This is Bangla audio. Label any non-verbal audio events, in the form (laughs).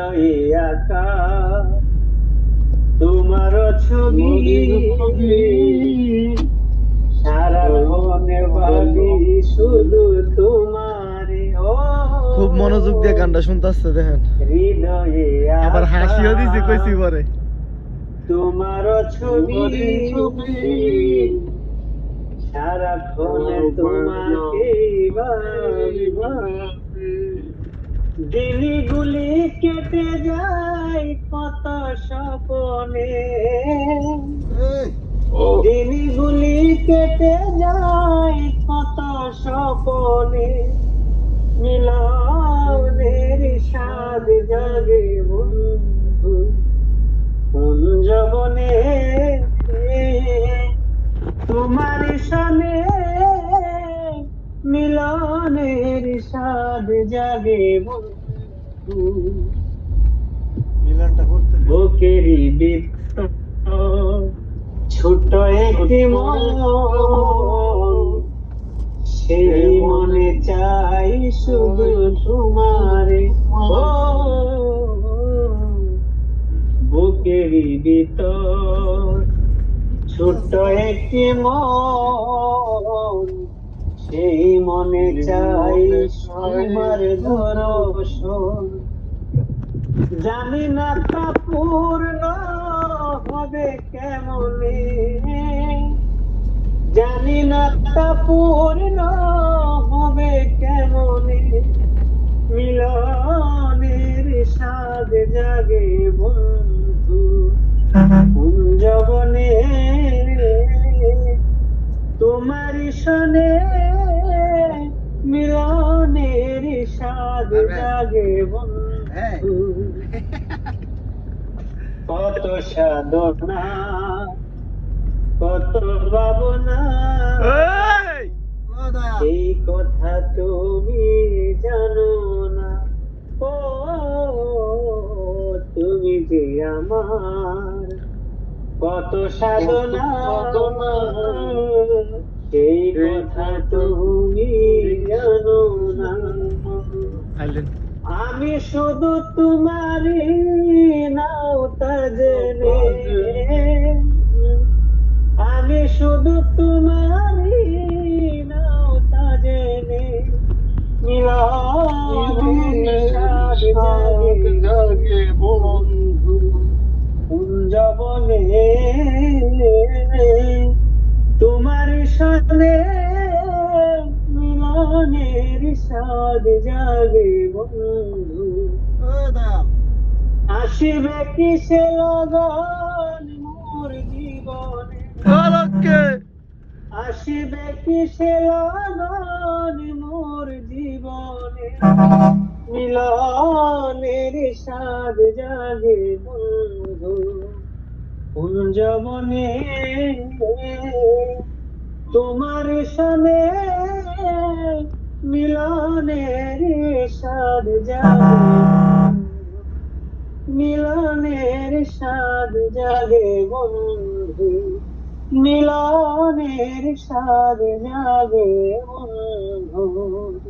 হৃদয়ে আঁকা তোমার ছবি সারা মনে ভাবি শুধু তোমারে। খুব মনোযোগ দিয়ে গানটা শুনতেছে দেখেন। আবার হাসিও দিছে কইছি পরে। তোমার ছবি সারাক্ষণে তোমাকে দিনগুলি কেটে যায় কত স্বপনে। দিনগুলি কেটে যায় কত স্বপনে। মিলনের স্বাদ জাগে বন্ধু কুঞ্জবনে তোমার সনে মিলনের স্বাদ জাগে বন্ধু। মিলনটা করতে বুকেরই বৃত্ত ছোট একটি মন। সেই মনে চাই শুধু তোমারে ও বুকেরই ভিতর ছোট্ট একটি মন। সেই মনে চাই তোমার দর্শন জানি না তা পূর্ণ হবে কেমনে। জানি না তা পূর্ণ হবে কেমনে। মিলনের স্বাদ জাগে বন্ধু। কুঞ্জবনে তোমার সনে স্বাদ জাগে বন্ধু। (laughs) কত সাধনা কত ভাবনা। এই! কথা তুমি জানো না। ও তুমি যে আমার। কত সাধনা সেই কথা তুমি আইলেন আমি শুধু তোমারই নাও তা জেনে। আমি শুধু তোমারই নাও তা জেনে। মিলনের স্বাদ কুঞ্জবনে তোমার সনে স্বাদ জাগে বন্ধু। আসিবে কিসে লগন মোর জীবনে? আসিবে কিসে লগন মোর জীবনে? মিলনের স্বাদ জাগে বন্ধু। কুঞ্জবনে তোমার সনে মিলনের সাদ জাগে মিলনের সাদ জাগে বন্ধু। মিলনের সাদ জাগে বন্ধু।